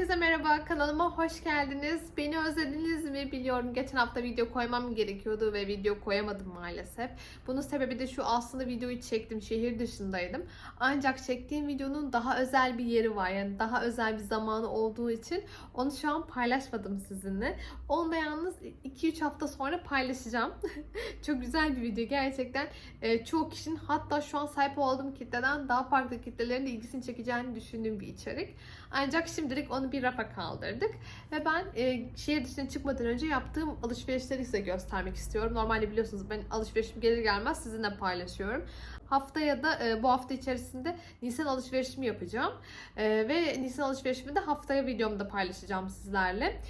Herkese merhaba, kanalıma hoş geldiniz. Beni özlediniz mi biliyorum. Geçen hafta video koymam gerekiyordu ve video koyamadım maalesef. Bunun sebebi de şu aslında videoyu çektim, şehir dışındaydım. Ancak çektiğim videonun daha özel bir yeri var. Yani daha özel bir zamanı olduğu için onu şu an paylaşmadım sizinle. Onu da yalnız 2-3 hafta sonra paylaşacağım. Çok güzel bir video gerçekten. Ee, çoğu kişinin hatta şu an sahip olduğum kitleden daha farklı kitlelerin de ilgisini çekeceğini düşündüğüm bir içerik. Ancak şimdilik onu bir rafa kaldırdık. Ve ben e, şehir dışına çıkmadan önce yaptığım alışverişleri size göstermek istiyorum. Normalde biliyorsunuz ben alışverişim gelir gelmez sizinle paylaşıyorum. Haftaya da e, bu hafta içerisinde Nisan alışverişimi yapacağım. E, ve Nisan alışverişimi de haftaya videomda paylaşacağım sizlerle.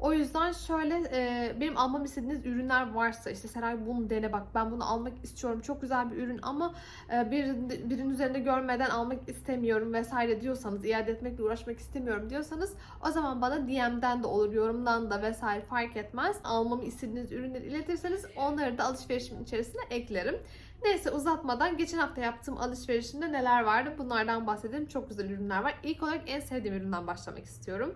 O yüzden şöyle e, benim almam istediğiniz ürünler varsa işte Seray bunu dene bak ben bunu almak istiyorum çok güzel bir ürün ama e, bir, birinin üzerinde görmeden almak istemiyorum vesaire diyorsanız iade etmekle uğraşmak istemiyorum diyorsanız o zaman bana DM'den de olur yorumdan da vesaire fark etmez almamı istediğiniz ürünleri iletirseniz onları da alışverişimin içerisine eklerim. Neyse uzatmadan geçen hafta yaptığım alışverişimde neler vardı bunlardan bahsedelim. Çok güzel ürünler var. İlk olarak en sevdiğim üründen başlamak istiyorum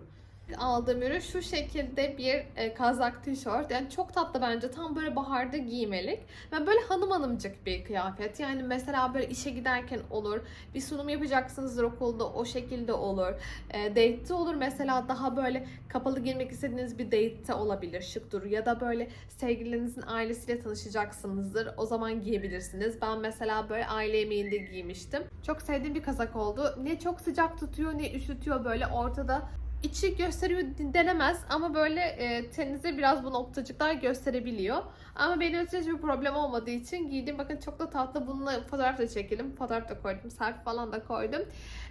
aldığım ürün şu şekilde bir e, kazak tişört. Yani çok tatlı bence. Tam böyle baharda giymelik. Ve böyle hanım hanımcık bir kıyafet. Yani mesela böyle işe giderken olur. Bir sunum yapacaksınızdır okulda o şekilde olur. E, date'te olur mesela daha böyle kapalı girmek istediğiniz bir date'te olabilir. Şık durur. Ya da böyle sevgilinizin ailesiyle tanışacaksınızdır. O zaman giyebilirsiniz. Ben mesela böyle aile yemeğinde giymiştim. Çok sevdiğim bir kazak oldu. Ne çok sıcak tutuyor ne üşütüyor böyle ortada içi gösteriyor denemez ama böyle e, tenize biraz bu noktacıklar gösterebiliyor. Ama benim için hiçbir problem olmadığı için giydim. Bakın çok da tatlı. Bununla fotoğraf da çekelim. Fotoğraf da koydum. Selfie falan da koydum.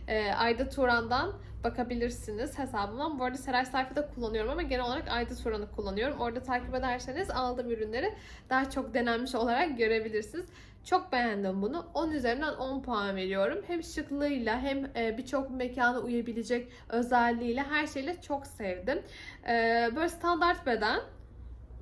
E, Ayda Turan'dan bakabilirsiniz hesabımdan. Bu arada Seray sayfada kullanıyorum ama genel olarak Ayda Turan'ı kullanıyorum. Orada takip ederseniz aldığım ürünleri daha çok denenmiş olarak görebilirsiniz. Çok beğendim bunu. 10 üzerinden 10 puan veriyorum. Hem şıklığıyla hem e, birçok mekana uyabilecek özelliğiyle her şeyle çok sevdim. E, böyle standart beden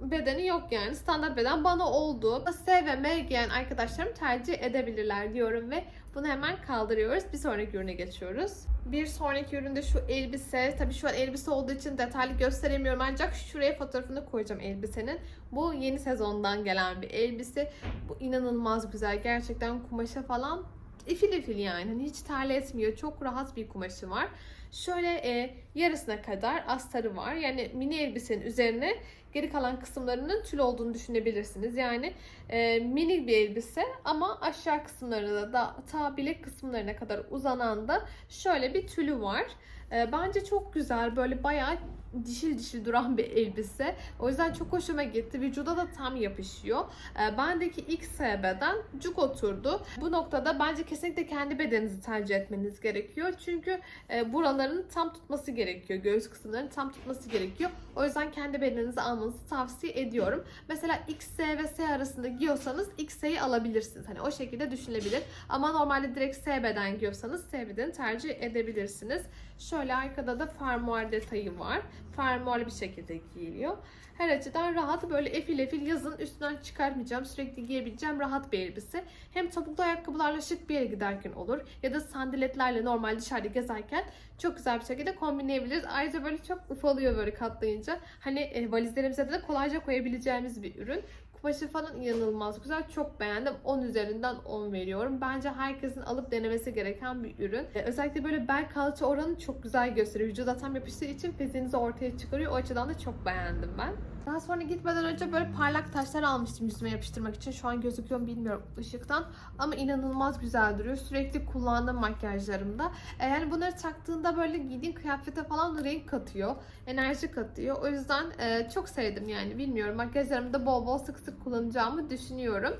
bedeni yok yani. Standart beden bana oldu. S ve M giyen arkadaşlarım tercih edebilirler diyorum ve bunu hemen kaldırıyoruz. Bir sonraki ürüne geçiyoruz. Bir sonraki üründe şu elbise. Tabii şu an elbise olduğu için detaylı gösteremiyorum ancak şuraya fotoğrafını koyacağım elbisenin. Bu yeni sezondan gelen bir elbise. Bu inanılmaz güzel. Gerçekten kumaşa falan ifil ifil yani. Hani hiç terletmiyor. Çok rahat bir kumaşı var. Şöyle e, yarısına kadar astarı var. Yani mini elbisenin üzerine geri kalan kısımlarının tül olduğunu düşünebilirsiniz. Yani e, mini bir elbise ama aşağı kısımlarında da ta bilek kısımlarına kadar uzanan da şöyle bir tülü var. E, bence çok güzel. Böyle bayağı dişil dişil duran bir elbise. O yüzden çok hoşuma gitti. Vücuda da tam yapışıyor. E, bendeki ilk beden cuk oturdu. Bu noktada bence kesinlikle kendi bedeninizi tercih etmeniz gerekiyor. Çünkü e, buraların tam tutması gerekiyor. Göğüs kısımlarının tam tutması gerekiyor. O yüzden kendi bedeninizi almanızı tavsiye ediyorum. Mesela XS ve S arasında giyiyorsanız XS'yi alabilirsiniz. Hani o şekilde düşünülebilir. Ama normalde direkt S beden giyiyorsanız S bedeni tercih edebilirsiniz. Şöyle arkada da fermuar detayı var. Fermuarlı bir şekilde giyiliyor. Her açıdan rahat böyle efil efil yazın üstünden çıkartmayacağım. Sürekli giyebileceğim rahat bir elbise. Hem topuklu ayakkabılarla şık bir yere giderken olur. Ya da sandaletlerle normal dışarıda gezerken çok güzel bir şekilde kombinleyebiliriz. Ayrıca böyle çok ufalıyor böyle katlayınca. Hani e, valizlerimize de kolayca koyabileceğimiz bir ürün. Kumaşı falan inanılmaz güzel. Çok beğendim. 10 üzerinden 10 veriyorum. Bence herkesin alıp denemesi gereken bir ürün. Ee, özellikle böyle bel kalça oranı çok güzel gösteriyor. Vücuda tam yapıştığı için fiziğinizi ortaya çıkarıyor. O açıdan da çok beğendim ben. Daha sonra gitmeden önce böyle parlak taşlar almıştım yüzüme yapıştırmak için. Şu an gözüküyor mu bilmiyorum ışıktan. Ama inanılmaz güzel duruyor. Sürekli kullandığım makyajlarımda. E, yani bunları taktığında böyle giydiğin kıyafete falan renk katıyor. Enerji katıyor. O yüzden e, çok sevdim yani. Bilmiyorum makyajlarımda bol bol sık sık kullanacağımı düşünüyorum.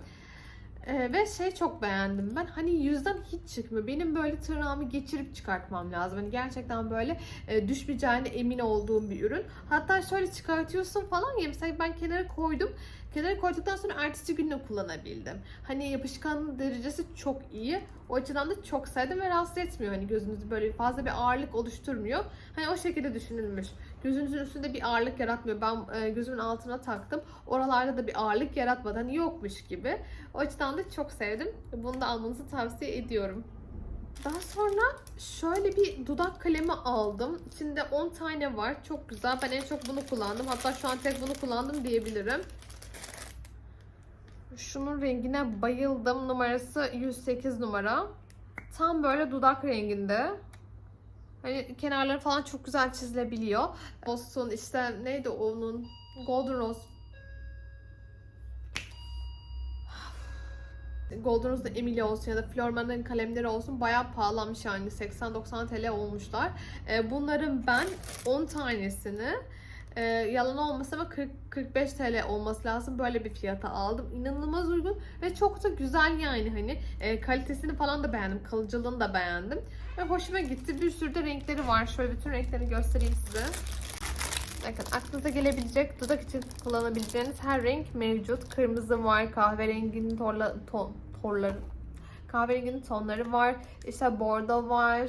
Ee, ve şey çok beğendim ben. Hani yüzden hiç çıkmıyor. Benim böyle tırnağımı geçirip çıkartmam lazım. Hani gerçekten böyle e, düşmeyeceğine emin olduğum bir ürün. Hatta şöyle çıkartıyorsun falan ya. Mesela ben kenara koydum. Kenara koyduktan sonra ertesi gün de kullanabildim. Hani yapışkan derecesi çok iyi. O açıdan da çok sevdim ve rahatsız etmiyor. Hani gözünüzü böyle fazla bir ağırlık oluşturmuyor. Hani o şekilde düşünülmüş. Gözünüzün üstünde bir ağırlık yaratmıyor. Ben e, gözümün altına taktım. Oralarda da bir ağırlık yaratmadan yokmuş gibi. O açıdan da çok sevdim. Bunu da almanızı tavsiye ediyorum. Daha sonra şöyle bir dudak kalemi aldım. İçinde 10 tane var. Çok güzel. Ben en çok bunu kullandım. Hatta şu an tek bunu kullandım diyebilirim. Şunun rengine bayıldım. Numarası 108 numara. Tam böyle dudak renginde. Hani kenarları falan çok güzel çizilebiliyor. Boston işte neydi onun? Golden Rose. Golden Rose'da Emilia olsun ya da Florman'ın kalemleri olsun bayağı pahalanmış yani 80-90 TL olmuşlar. Ee, bunların ben 10 tanesini e, yalan olmasın ama 40-45 TL olması lazım böyle bir fiyata aldım. İnanılmaz uygun ve çok da güzel yani hani e, kalitesini falan da beğendim, kalıcılığını da beğendim. Ve hoşuma gitti. Bir sürü de renkleri var. Şöyle bütün renklerini göstereyim size. Bakın aklınıza gelebilecek dudak için kullanabileceğiniz her renk mevcut. Kırmızı var, kahverenginin torla, ton, torları, kahverenginin tonları var. İşte bordo var.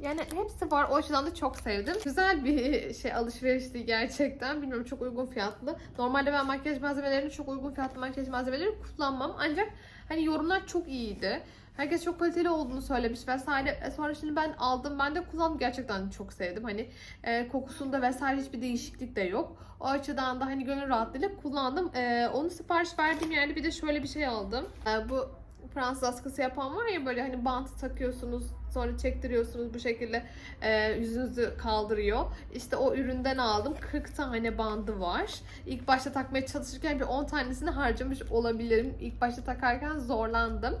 Yani hepsi var. O açıdan da çok sevdim. Güzel bir şey alışverişti gerçekten. Bilmiyorum çok uygun fiyatlı. Normalde ben makyaj malzemelerini çok uygun fiyatlı makyaj malzemeleri kullanmam. Ancak hani yorumlar çok iyiydi. Herkes çok kaliteli olduğunu söylemiş vesaire. E sonra şimdi ben aldım. Ben de kullandım. Gerçekten çok sevdim. Hani e, kokusunda vesaire hiçbir değişiklik de yok. O açıdan da hani gönül rahatlığıyla kullandım. E, onu sipariş verdiğim yerde bir de şöyle bir şey aldım. E, bu Fransız askısı yapan var ya böyle hani bant takıyorsunuz sonra çektiriyorsunuz bu şekilde e, yüzünüzü kaldırıyor. İşte o üründen aldım. 40 tane bandı var. İlk başta takmaya çalışırken bir 10 tanesini harcamış olabilirim. İlk başta takarken zorlandım.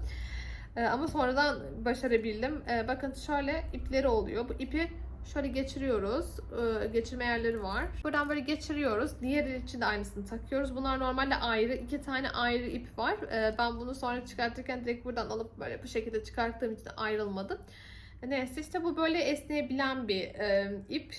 E, ama sonradan başarabildim. E, bakın şöyle ipleri oluyor. Bu ipi şöyle geçiriyoruz. E, geçirme yerleri var. Buradan böyle geçiriyoruz. Diğer için de aynısını takıyoruz. Bunlar normalde ayrı. iki tane ayrı ip var. E, ben bunu sonra çıkartırken direkt buradan alıp böyle bu şekilde çıkarttığım için ayrılmadı. Neyse işte bu böyle esneyebilen bir e, ip.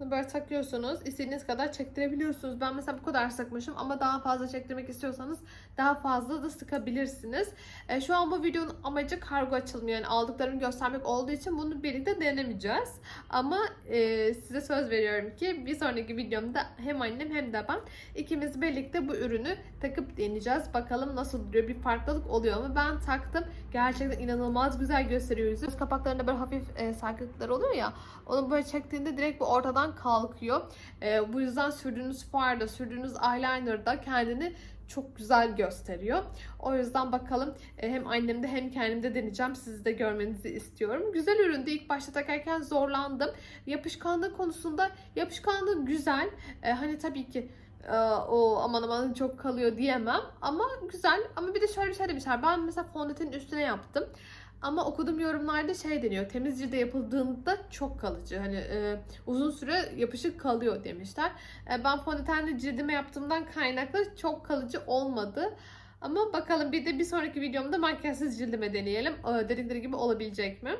Böyle takıyorsunuz. İstediğiniz kadar çektirebiliyorsunuz. Ben mesela bu kadar sıkmışım ama daha fazla çektirmek istiyorsanız daha fazla da sıkabilirsiniz. E, şu an bu videonun amacı kargo açılımı yani aldıklarımı göstermek olduğu için bunu birlikte denemeyeceğiz. Ama e, size söz veriyorum ki bir sonraki videomda hem annem hem de ben ikimiz birlikte bu ürünü takıp deneyeceğiz. Bakalım nasıl duruyor bir farklılık oluyor mu? Ben taktım. Gerçekten inanılmaz güzel gösteriyor yüzü. Kapaklarında böyle hafif e, sarkıklıklar oluyor ya. Onu böyle çektiğinde direkt bu ortadan kalkıyor. E, bu yüzden sürdüğünüz farda, sürdüğünüz eyeliner'da kendini çok güzel gösteriyor. O yüzden bakalım e, hem annemde hem kendimde deneyeceğim. Sizi de görmenizi istiyorum. Güzel üründü. İlk başta takarken zorlandım. Yapışkanlığı konusunda yapışkanlığı güzel. E, hani tabii ki e, o aman aman çok kalıyor diyemem ama güzel ama bir de şöyle bir şey demişler ben mesela fondötenin üstüne yaptım ama okuduğum yorumlarda şey deniyor temiz cilde yapıldığında çok kalıcı hani e, uzun süre yapışık kalıyor demişler e, ben fondötenle cildime yaptığımdan kaynaklı çok kalıcı olmadı ama bakalım bir de bir sonraki videomda makyajsız cildime deneyelim e, dedikleri gibi olabilecek mi?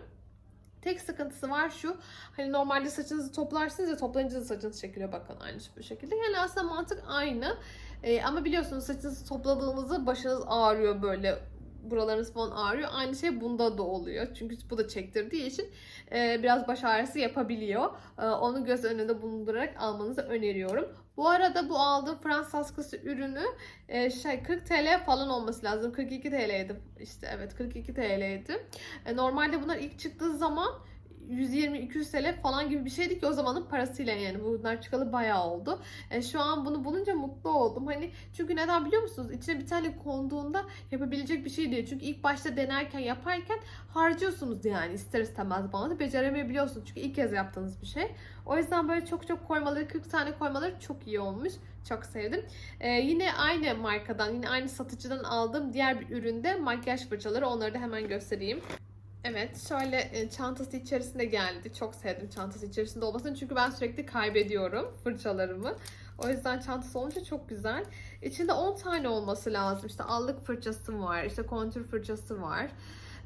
Tek sıkıntısı var şu. Hani normalde saçınızı toplarsınız ya toplayınca da saçınız çekiliyor bakın aynı bu şekilde. Yani aslında mantık aynı. Ee, ama biliyorsunuz saçınızı topladığınızda başınız ağrıyor böyle buralarınız falan ağrıyor. Aynı şey bunda da oluyor. Çünkü bu da çektirdiği için e, biraz baş ağrısı yapabiliyor. E, onu göz önünde bulundurarak almanızı öneriyorum. Bu arada bu aldığım Fransız askısı ürünü e, şey 40 TL falan olması lazım. 42 TL'ydi. İşte evet 42 TL'ydi. E, normalde bunlar ilk çıktığı zaman 120-200 TL falan gibi bir şeydi ki o zamanın parasıyla yani bunlar çıkalı bayağı oldu. E, şu an bunu bulunca mutlu oldum. Hani çünkü neden biliyor musunuz? İçine bir tane konduğunda yapabilecek bir şey değil. Çünkü ilk başta denerken yaparken harcıyorsunuz yani ister istemez bana beceremeyebiliyorsunuz. Çünkü ilk kez yaptığınız bir şey. O yüzden böyle çok çok koymaları 40 tane koymaları çok iyi olmuş. Çok sevdim. Ee, yine aynı markadan, yine aynı satıcıdan aldığım diğer bir üründe makyaj fırçaları. Onları da hemen göstereyim. Evet, şöyle e, çantası içerisinde geldi. Çok sevdim çantası içerisinde olmasını çünkü ben sürekli kaybediyorum fırçalarımı. O yüzden çantası olunca çok güzel. İçinde 10 tane olması lazım. İşte allık fırçası var, işte kontür fırçası var.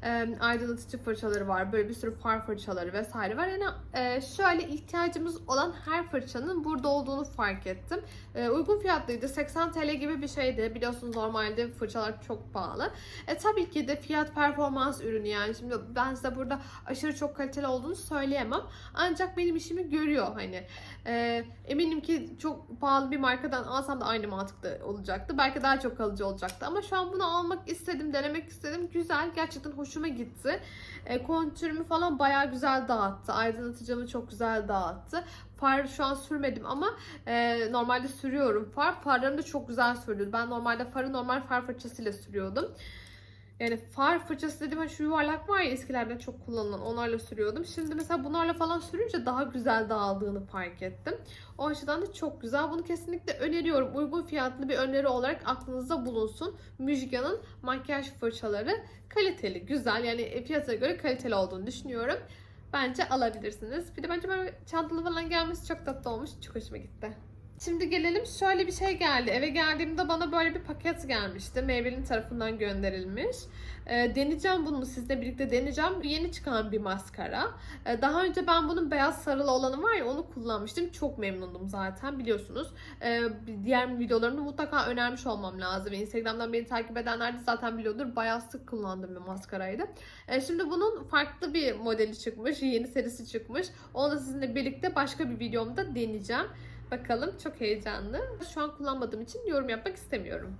E, aydınlatıcı fırçaları var. Böyle bir sürü far fırçaları vesaire var. Yani e, şöyle ihtiyacımız olan her fırçanın burada olduğunu fark ettim. E, uygun fiyatlıydı. 80 TL gibi bir şeydi. Biliyorsunuz normalde fırçalar çok pahalı. E, tabii ki de fiyat performans ürünü yani. Şimdi ben size burada aşırı çok kaliteli olduğunu söyleyemem. Ancak benim işimi görüyor hani. E, eminim ki çok pahalı bir markadan alsam da aynı mantıkta olacaktı. Belki daha çok kalıcı olacaktı. Ama şu an bunu almak istedim, denemek istedim. Güzel. Gerçekten hoş hoşuma gitti. E, kontürümü falan bayağı güzel dağıttı. Aydınlatıcımı çok güzel dağıttı. Far şu an sürmedim ama e, normalde sürüyorum far. Farlarım da çok güzel sürdü. Ben normalde farı normal far fırçasıyla sürüyordum. Yani far fırçası dediğim şu yuvarlak var ya eskilerden çok kullanılan onlarla sürüyordum. Şimdi mesela bunlarla falan sürünce daha güzel dağıldığını fark ettim. O açıdan da çok güzel. Bunu kesinlikle öneriyorum. Uygun fiyatlı bir öneri olarak aklınızda bulunsun. Müjgan'ın makyaj fırçaları kaliteli, güzel. Yani fiyatına göre kaliteli olduğunu düşünüyorum. Bence alabilirsiniz. Bir de bence böyle çantalı falan gelmesi çok tatlı olmuş. Çok hoşuma gitti. Şimdi gelelim şöyle bir şey geldi. Eve geldiğimde bana böyle bir paket gelmişti. Maybelline tarafından gönderilmiş. Ee, deneyeceğim bunu sizle birlikte deneyeceğim. Yeni çıkan bir maskara. Ee, daha önce ben bunun beyaz sarılı olanı var ya onu kullanmıştım. Çok memnundum zaten biliyorsunuz. Ee, diğer videolarımda mutlaka önermiş olmam lazım. Instagram'dan beni takip edenler de zaten biliyordur. Bayağı sık kullandığım bir maskaraydı. Ee, şimdi bunun farklı bir modeli çıkmış. Yeni serisi çıkmış. Onu da sizinle birlikte başka bir videomda deneyeceğim. Bakalım çok heyecanlı. Şu an kullanmadığım için yorum yapmak istemiyorum.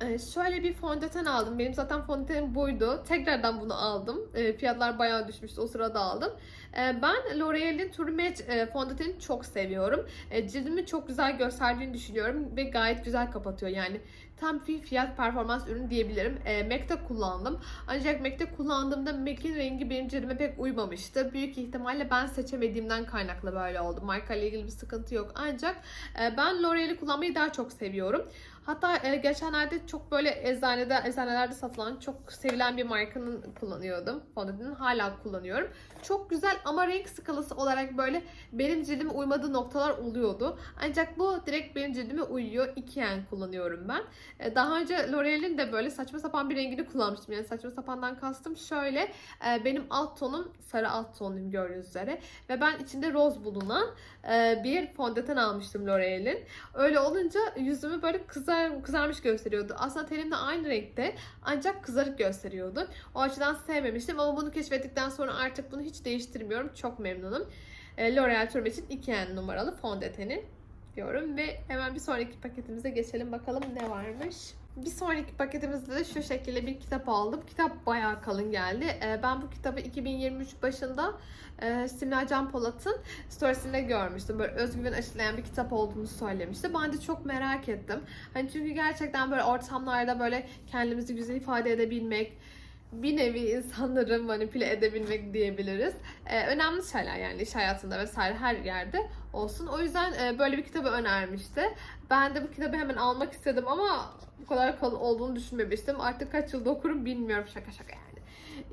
Ee, şöyle bir fondöten aldım. Benim zaten fondötenim buydu. Tekrardan bunu aldım. Ee, fiyatlar bayağı düşmüştü. O sırada aldım. Ee, ben L'Oreal'in True Match e, fondötenini çok seviyorum. E, cildimi çok güzel gösterdiğini düşünüyorum ve gayet güzel kapatıyor. Yani tam bir fiyat performans ürünü diyebilirim. E, MAC'te kullandım. Ancak MAC'te kullandığımda MAC'in rengi benim cildime pek uymamıştı. Büyük ihtimalle ben seçemediğimden kaynaklı böyle oldu. Marka ile ilgili bir sıkıntı yok. Ancak e, ben L'Oreal'i kullanmayı daha çok seviyorum. Hatta e, geçenlerde çok böyle eczanede, eczanelerde satılan çok sevilen bir markanın kullanıyordum. Fondötenini hala kullanıyorum. Çok güzel ama renk skalası olarak böyle benim cildime uymadığı noktalar oluyordu. Ancak bu direkt benim cildime uyuyor. İki yen kullanıyorum ben. E, daha önce L'Oreal'in de böyle saçma sapan bir rengini kullanmıştım. Yani saçma sapandan kastım şöyle. E, benim alt tonum sarı alt tonum gördüğünüz üzere. Ve ben içinde roz bulunan e, bir fondöten almıştım L'Oreal'in. Öyle olunca yüzümü böyle kızar, kızarmış gösteriyordu. Aslında tenim de aynı renkte ancak kızarık gösteriyordu. O açıdan sevmemiştim ama bunu keşfettikten sonra artık bunu hiç değiştirmiyorum. Çok memnunum. L'Oreal Turbo için 2 numaralı fondöteni diyorum ve hemen bir sonraki paketimize geçelim bakalım ne varmış. Bir sonraki paketimizde de şu şekilde bir kitap aldım. Kitap bayağı kalın geldi. Ee, ben bu kitabı 2023 başında e, Simla Can Polat'ın storiesinde görmüştüm. Böyle özgüven aşılayan bir kitap olduğunu söylemişti. Ben de çok merak ettim. Hani çünkü gerçekten böyle ortamlarda böyle kendimizi güzel ifade edebilmek, bir nevi insanları manipüle edebilmek diyebiliriz. Ee, önemli şeyler yani iş hayatında vesaire her yerde olsun. O yüzden e, böyle bir kitabı önermişti. Ben de bu kitabı hemen almak istedim ama bu kadar kalın olduğunu düşünmemiştim. Artık kaç yılda okurum bilmiyorum şaka şaka yani.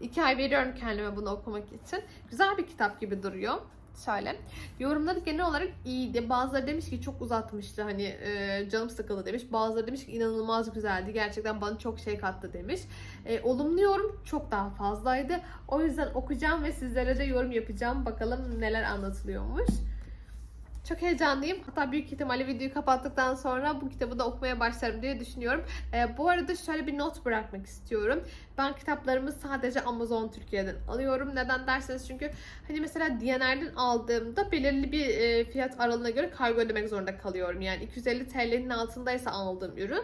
İki ay veriyorum kendime bunu okumak için. Güzel bir kitap gibi duruyor. Şöyle. Yorumları genel olarak iyiydi. Bazıları demiş ki çok uzatmıştı hani e, canım sıkıldı demiş. Bazıları demiş ki inanılmaz güzeldi. Gerçekten bana çok şey kattı demiş. E, olumlu yorum çok daha fazlaydı. O yüzden okuyacağım ve sizlere de yorum yapacağım. Bakalım neler anlatılıyormuş. Çok heyecanlıyım. Hatta büyük ihtimalle videoyu kapattıktan sonra bu kitabı da okumaya başlarım diye düşünüyorum. Ee, bu arada şöyle bir not bırakmak istiyorum. Ben kitaplarımı sadece Amazon Türkiye'den alıyorum. Neden derseniz çünkü hani mesela DNR'den aldığımda belirli bir e, fiyat aralığına göre kargo ödemek zorunda kalıyorum. Yani 250 TL'nin altındaysa aldığım ürün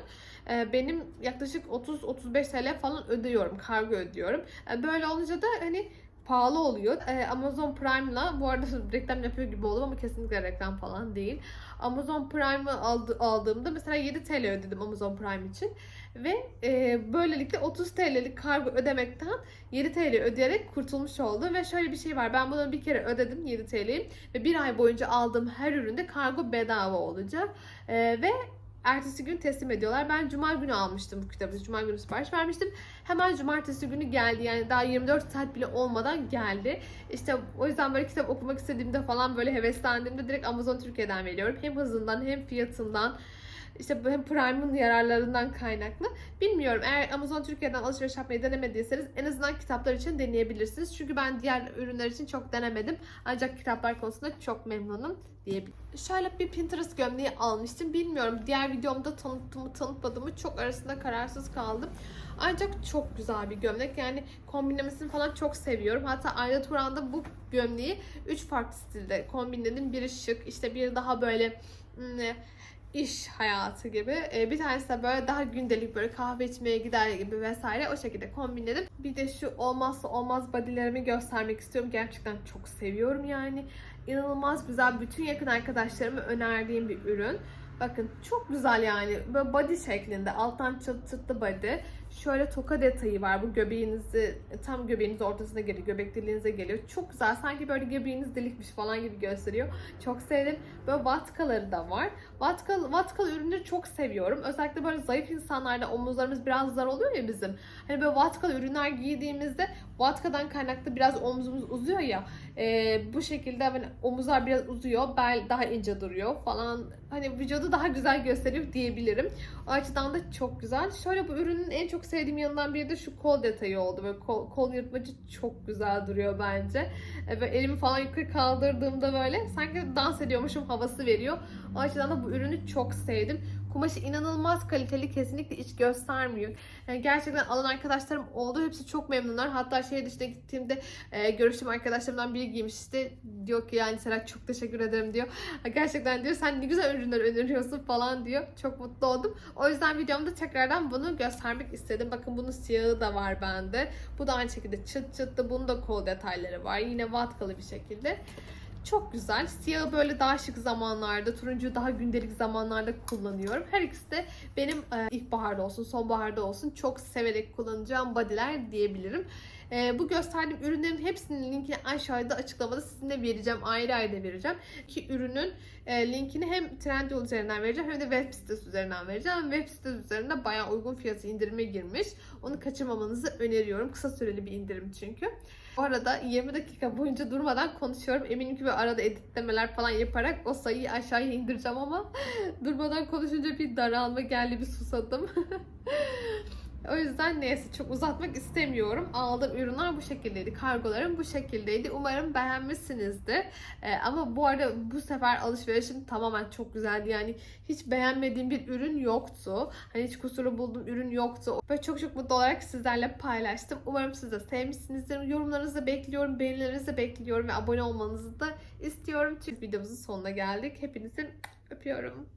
e, benim yaklaşık 30-35 TL falan ödüyorum. Kargo ödüyorum. E, böyle olunca da hani pahalı oluyor. Ee, Amazon Prime'la bu arada reklam yapıyor gibi oldum ama kesinlikle reklam falan değil. Amazon Prime'ı aldı, aldığımda mesela 7 TL ödedim Amazon Prime için. Ve e, böylelikle 30 TL'lik kargo ödemekten 7 TL ödeyerek kurtulmuş oldu. Ve şöyle bir şey var. Ben bunu bir kere ödedim 7 TL'yi. Ve bir ay boyunca aldığım her üründe kargo bedava olacak. E, ve ertesi gün teslim ediyorlar. Ben cuma günü almıştım bu kitabı. Cuma günü sipariş vermiştim. Hemen cumartesi günü geldi. Yani daha 24 saat bile olmadan geldi. İşte o yüzden böyle kitap okumak istediğimde falan böyle heveslendiğimde direkt Amazon Türkiye'den veriyorum. Hem hızından hem fiyatından işte hem Prime'ın yararlarından kaynaklı. Bilmiyorum eğer Amazon Türkiye'den alışveriş yapmayı denemediyseniz en azından kitaplar için deneyebilirsiniz. Çünkü ben diğer ürünler için çok denemedim. Ancak kitaplar konusunda çok memnunum diyebilirim. Şöyle bir Pinterest gömleği almıştım. Bilmiyorum diğer videomda tanıttığımı tanıtmadığımı çok arasında kararsız kaldım. Ancak çok güzel bir gömlek. Yani kombinlemesini falan çok seviyorum. Hatta Ayda Turan'da bu gömleği 3 farklı stilde kombinledim. Biri şık, işte biri daha böyle hmm, iş hayatı gibi. Ee, bir tanesi de böyle daha gündelik böyle kahve içmeye gider gibi vesaire o şekilde kombinledim. Bir de şu olmazsa olmaz bodylerimi göstermek istiyorum. Gerçekten çok seviyorum yani. İnanılmaz güzel. Bütün yakın arkadaşlarıma önerdiğim bir ürün. Bakın çok güzel yani. Böyle body şeklinde. Alttan çıt çıtlı body. Şöyle toka detayı var. Bu göbeğinizi tam göbeğiniz ortasına geliyor. Göbek deliğinize geliyor. Çok güzel. Sanki böyle göbeğiniz delikmiş falan gibi gösteriyor. Çok sevdim. Böyle vatkaları da var. Vatkal, vatkalı ürünleri çok seviyorum. Özellikle böyle zayıf insanlarda omuzlarımız biraz zar oluyor ya bizim. Hani böyle vatkalı ürünler giydiğimizde vatkadan kaynaklı biraz omzumuz uzuyor ya. e, bu şekilde hani omuzlar biraz uzuyor. Bel daha ince duruyor falan. Hani vücudu daha güzel gösteriyor diyebilirim. O açıdan da çok güzel. Şöyle bu ürünün en çok sevdiğim yanından biri de şu kol detayı oldu. Böyle kol, kol yırtmacı çok güzel duruyor bence. E, Böyle elimi falan yukarı kaldırdığımda böyle sanki dans ediyormuşum havası veriyor. O açıdan da bu ürünü çok sevdim. Kumaşı inanılmaz kaliteli, kesinlikle iç göstermiyor. Yani gerçekten alan arkadaşlarım oldu. Hepsi çok memnunlar. Hatta şehir dışına gittiğimde e, görüştüğüm arkadaşlarımdan biri giymişti. Diyor ki yani Serap çok teşekkür ederim diyor. Gerçekten diyor sen ne güzel ürünler öneriyorsun falan diyor. Çok mutlu oldum. O yüzden videomda tekrardan bunu göstermek istedim. Bakın bunun siyahı da var bende. Bu da aynı şekilde çıt çıtlı. Bunun da kol detayları var. Yine vatkalı bir şekilde. Çok güzel. Siyahı böyle daha şık zamanlarda, turuncu daha gündelik zamanlarda kullanıyorum. Her ikisi de benim e, ilkbaharda olsun, sonbaharda olsun çok severek kullanacağım bodyler diyebilirim. E, bu gösterdiğim ürünlerin hepsinin linkini aşağıda açıklamada sizinle vereceğim. Ayrı ayrı vereceğim. Ki ürünün e, linkini hem Trendyol üzerinden vereceğim hem de web sitesi üzerinden vereceğim. Web sitesi üzerinde bayağı uygun fiyatı indirime girmiş. Onu kaçırmamanızı öneriyorum. Kısa süreli bir indirim çünkü. Arada 20 dakika boyunca durmadan konuşuyorum. Eminim ki böyle arada editlemeler falan yaparak o sayıyı aşağıya indireceğim ama durmadan konuşunca bir daralma geldi, bir susadım. O yüzden neyse çok uzatmak istemiyorum. Aldığım ürünler bu şekildeydi. Kargolarım bu şekildeydi. Umarım beğenmişsinizdir. Ee, ama bu arada bu sefer alışverişim tamamen çok güzeldi. Yani hiç beğenmediğim bir ürün yoktu. Hani hiç kusuru bulduğum ürün yoktu. Ve çok çok mutlu olarak sizlerle paylaştım. Umarım siz de sevmişsinizdir. Yorumlarınızı bekliyorum, beğenilerinizi bekliyorum ve abone olmanızı da istiyorum. Çünkü videomuzun sonuna geldik. Hepinizi öpüyorum.